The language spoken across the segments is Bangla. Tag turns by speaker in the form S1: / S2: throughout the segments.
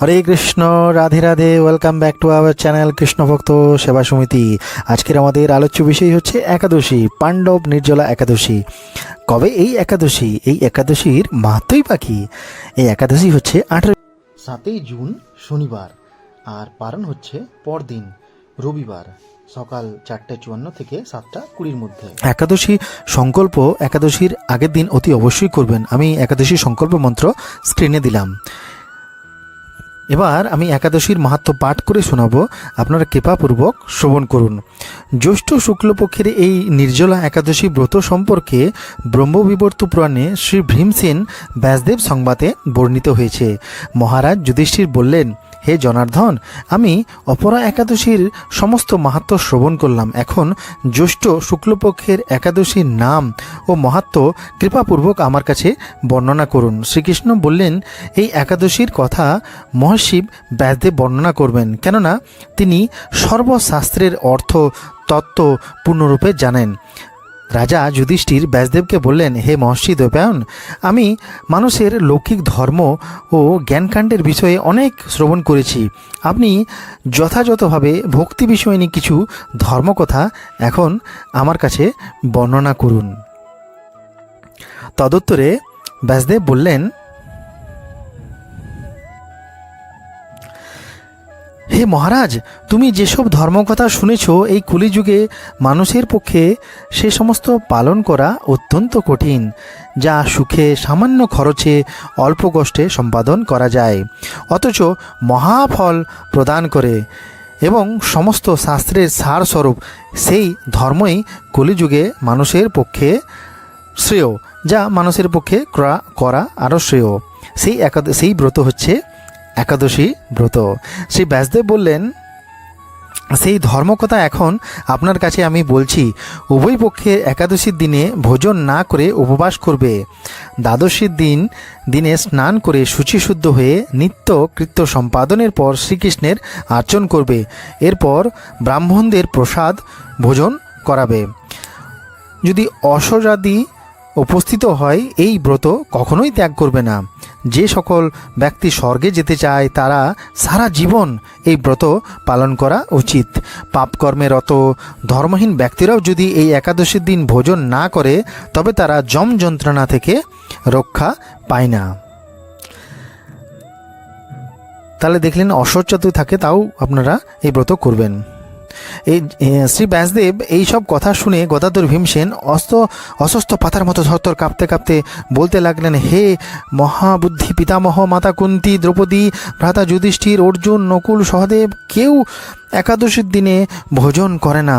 S1: Hare Krishna Radhe Radhe welcome back to our channel Krishnabhakta Seva Samiti আজকের আমাদের আলোচ্য বিষয় হচ্ছে একাদশী পাণ্ডব নির্জলা একাদশী কবে এই একাদশী এই একাদশীর মাহাত্মই পাখি এই একাদশী হচ্ছে আঠারো
S2: সাতই জুন শনিবার আর পারণ হচ্ছে পরদিন রবিবার সকাল চারটে চুয়ান্ন থেকে সাতটা কুড়ির মধ্যে
S1: একাদশী সংকল্প একাদশীর আগের দিন অতি অবশ্যই করবেন আমি একাদশী সংকল্প মন্ত্র স্ক্রিনে দিলাম এবার আমি একাদশীর মাহাত্ম পাঠ করে শোনাব আপনারা কৃপাপূর্বক শ্রবণ করুন জ্যৈষ্ঠ শুক্লপক্ষের এই নির্জলা একাদশী ব্রত সম্পর্কে ব্রহ্মবিবর্ত পুরাণে শ্রী ভীমসেন ব্যাসদেব সংবাদে বর্ণিত হয়েছে মহারাজ যুধিষ্ঠির বললেন হে জনার্ধন আমি অপরা একাদশীর সমস্ত মাহাত্ম শ্রবণ করলাম এখন জ্যৈষ্ঠ শুক্লপক্ষের একাদশীর নাম ও মাহাত্ম কৃপাপূর্বক আমার কাছে বর্ণনা করুন শ্রীকৃষ্ণ বললেন এই একাদশীর কথা মহর্ষিব ব্যাধে বর্ণনা করবেন কেননা তিনি সর্বশাস্ত্রের অর্থ তত্ত্ব পূর্ণরূপে জানেন রাজা যুধিষ্ঠির ব্যাসদেবকে বললেন হে মহর্ষি দৈপায়ন আমি মানুষের লৌকিক ধর্ম ও জ্ঞানকাণ্ডের বিষয়ে অনেক শ্রবণ করেছি আপনি যথাযথভাবে ভক্তি বিষয় নিয়ে কিছু ধর্মকথা এখন আমার কাছে বর্ণনা করুন তদুত্তরে ব্যাসদেব বললেন হে মহারাজ তুমি যেসব ধর্মকথা শুনেছ এই কলিযুগে মানুষের পক্ষে সে সমস্ত পালন করা অত্যন্ত কঠিন যা সুখে সামান্য খরচে অল্প কষ্টে সম্পাদন করা যায় অথচ মহাফল প্রদান করে এবং সমস্ত শাস্ত্রের সারস্বরূপ সেই ধর্মই কলিযুগে মানুষের পক্ষে শ্রেয় যা মানুষের পক্ষে করা আরও শ্রেয় সেই একাদ সেই ব্রত হচ্ছে একাদশী ব্রত শ্রী ব্যাসদেব বললেন সেই ধর্মকথা এখন আপনার কাছে আমি বলছি উভয় পক্ষের একাদশীর দিনে ভোজন না করে উপবাস করবে দ্বাদশীর দিন দিনে স্নান করে শুচিশুদ্ধ হয়ে নিত্য কৃত্য সম্পাদনের পর শ্রীকৃষ্ণের আর্চন করবে এরপর ব্রাহ্মণদের প্রসাদ ভোজন করাবে যদি অসজাদি উপস্থিত হয় এই ব্রত কখনোই ত্যাগ করবে না যে সকল ব্যক্তি স্বর্গে যেতে চায় তারা সারা জীবন এই ব্রত পালন করা উচিত পাপকর্মে রত ধর্মহীন ব্যক্তিরাও যদি এই একাদশীর দিন ভোজন না করে তবে তারা জম যন্ত্রণা থেকে রক্ষা পায় না তাহলে দেখলেন অসচ্চাতু থাকে তাও আপনারা এই ব্রত করবেন এই শ্রী ব্যাসদেব এইসব সব কথা শুনে গদাধর ভীমসেন অস্ত অসুস্থ পাতার মতো থরথর কাঁপতে কাঁপতে বলতে লাগলেন হে মহাবুদ্ধি পিতামহ মাতা কুন্তি দ্রৌপদী ভ্রাতা যুধিষ্ঠির অর্জুন নকুল সহদেব কেউ একাদশীর দিনে ভোজন করে না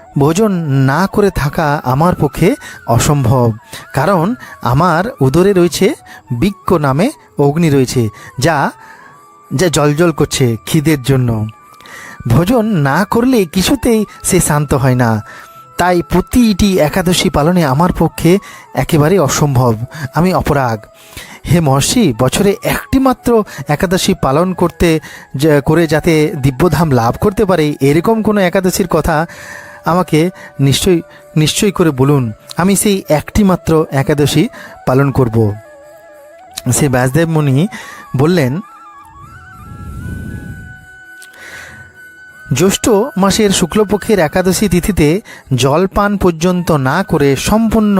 S1: ভোজন না করে থাকা আমার পক্ষে অসম্ভব কারণ আমার উদরে রয়েছে বিক্ষ নামে অগ্নি রয়েছে যা যা জলজল করছে খিদের জন্য ভোজন না করলে কিছুতেই সে শান্ত হয় না তাই প্রতিটি একাদশী পালনে আমার পক্ষে একেবারে অসম্ভব আমি অপরাগ হে মহর্ষি বছরে একটি মাত্র একাদশী পালন করতে করে যাতে দিব্যধাম লাভ করতে পারে এরকম কোনো একাদশীর কথা আমাকে নিশ্চয় নিশ্চয় করে বলুন আমি সেই একটি মাত্র একাদশী পালন করব শ্রী ব্যাসদেব মুনি বললেন জ্যৈষ্ঠ মাসের শুক্লপক্ষের একাদশী তিথিতে জলপান পর্যন্ত না করে সম্পূর্ণ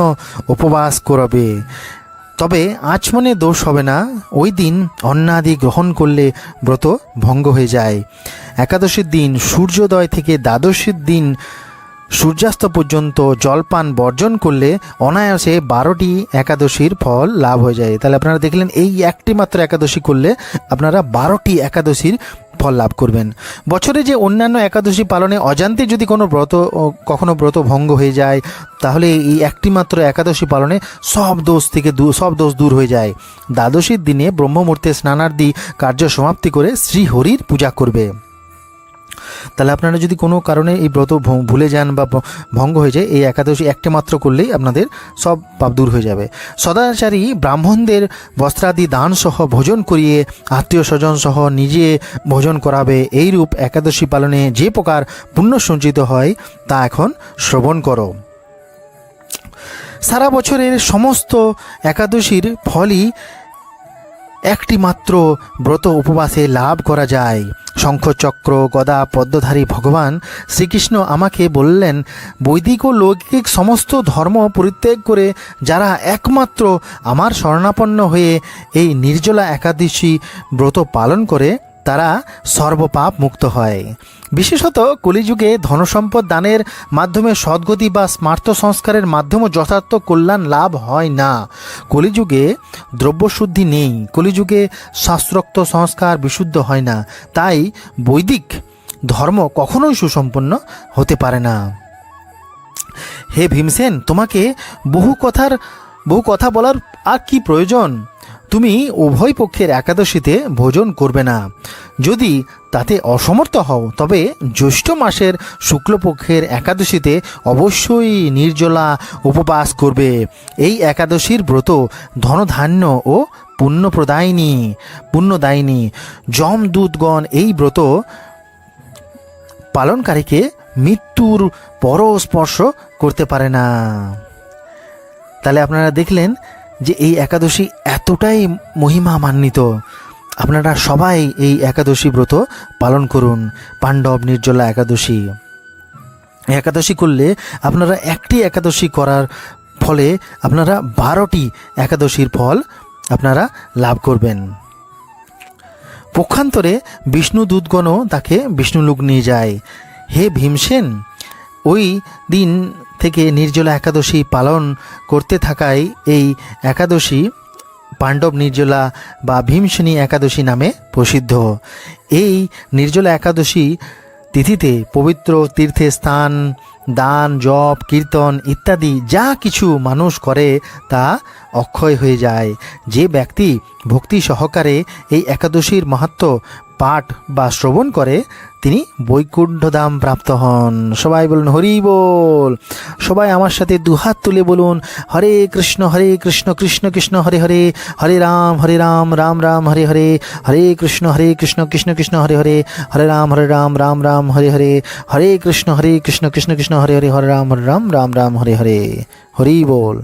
S1: উপবাস করবে তবে আচমনে দোষ হবে না ওই দিন অন্নাদি গ্রহণ করলে ব্রত ভঙ্গ হয়ে যায় একাদশীর দিন সূর্যোদয় থেকে দ্বাদশীর দিন সূর্যাস্ত পর্যন্ত জলপান বর্জন করলে অনায়াসে বারোটি একাদশীর ফল লাভ হয়ে যায় তাহলে আপনারা দেখলেন এই একটি মাত্র একাদশী করলে আপনারা বারোটি একাদশীর ফল লাভ করবেন বছরে যে অন্যান্য একাদশী পালনে অজান্তে যদি কোনো ব্রত কখনো ব্রত ভঙ্গ হয়ে যায় তাহলে এই একটি মাত্র একাদশী পালনে সব দোষ থেকে সব দোষ দূর হয়ে যায় দ্বাদশীর দিনে ব্রহ্মমূর্তে স্নানার্দি কার্য সমাপ্তি করে শ্রীহরির পূজা করবে তাহলে আপনারা যদি কোনো কারণে এই ব্রত ভুলে যান বা ভঙ্গ হয়ে যায় এই একাদশী একটি মাত্র করলেই আপনাদের সব পাপ দূর হয়ে যাবে সদাচারী ব্রাহ্মণদের বস্ত্রাদি দান সহ ভোজন করিয়ে আত্মীয় স্বজন সহ নিজে ভোজন করাবে এই রূপ একাদশী পালনে যে প্রকার পুণ্য সঞ্চিত হয় তা এখন শ্রবণ করো সারা বছরের সমস্ত একাদশীর ফলই একটি মাত্র ব্রত উপবাসে লাভ করা যায় শঙ্খচক্র গদা পদ্মধারী ভগবান শ্রীকৃষ্ণ আমাকে বললেন বৈদিক ও লৌকিক সমস্ত ধর্ম পরিত্যাগ করে যারা একমাত্র আমার শরণাপন্ন হয়ে এই নির্জলা একাদশী ব্রত পালন করে তারা সর্বপাপ মুক্ত হয় বিশেষত কলিযুগে ধনসম্পদ দানের মাধ্যমে সদ্গতি বা স্মার্ত সংস্কারের মাধ্যমে যথার্থ কল্যাণ লাভ হয় না কলিযুগে দ্রব্যশুদ্ধি নেই কলিযুগে শাস্ত্রোক্ত সংস্কার বিশুদ্ধ হয় না তাই বৈদিক ধর্ম কখনোই সুসম্পন্ন হতে পারে না হে ভীমসেন তোমাকে বহু কথার বহু কথা বলার আর কি প্রয়োজন তুমি উভয় পক্ষের একাদশীতে ভোজন করবে না যদি তাতে অসমর্থ হও তবে জ্যৈষ্ঠ মাসের শুক্লপক্ষের একাদশীতে অবশ্যই নির্জলা উপবাস করবে এই একাদশীর ব্রত ধনধান্য ও পুণ্যপ্রদায়িনী পুণ্যদায়িনী যমদূতগণ এই ব্রত পালনকারীকে মৃত্যুর পরস্পর্শ করতে পারে না তাহলে আপনারা দেখলেন যে এই একাদশী এতটাই মহিমা মান্বিত আপনারা সবাই এই একাদশী ব্রত পালন করুন পাণ্ডব নির্জলা একাদশী একাদশী করলে আপনারা একটি একাদশী করার ফলে আপনারা বারোটি একাদশীর ফল আপনারা লাভ করবেন পক্ষান্তরে বিষ্ণু দূতগণও তাকে বিষ্ণুলোক নিয়ে যায় হে ভীমসেন ওই দিন থেকে নির্জলা একাদশী পালন করতে থাকায় এই একাদশী পাণ্ডব নির্জলা বা ভীমসেনী একাদশী নামে প্রসিদ্ধ এই নির্জলা একাদশী তিথিতে পবিত্র তীর্থে স্থান দান জপ কীর্তন ইত্যাদি যা কিছু মানুষ করে তা অক্ষয় হয়ে যায় যে ব্যক্তি ভক্তি সহকারে এই একাদশীর মাহাত্ম পাঠ বা শ্রবণ করে তিনি দাম প্রাপ্ত হন সবাই বলুন হরি বল সবাই আমার সাথে দুহাত তুলে বলুন হরে কৃষ্ণ হরে কৃষ্ণ কৃষ্ণ কৃষ্ণ হরে হরে হরে রাম হরে রাম রাম রাম হরে হরে হরে কৃষ্ণ হরে কৃষ্ণ কৃষ্ণ কৃষ্ণ হরে হরে হরে রাম হরে রাম রাম রাম হরে হরে হরে কৃষ্ণ হরে কৃষ্ণ কৃষ্ণ কৃষ্ণ হরে হরে হরে রাম হরে রাম রাম রাম হরে হরে হরি বল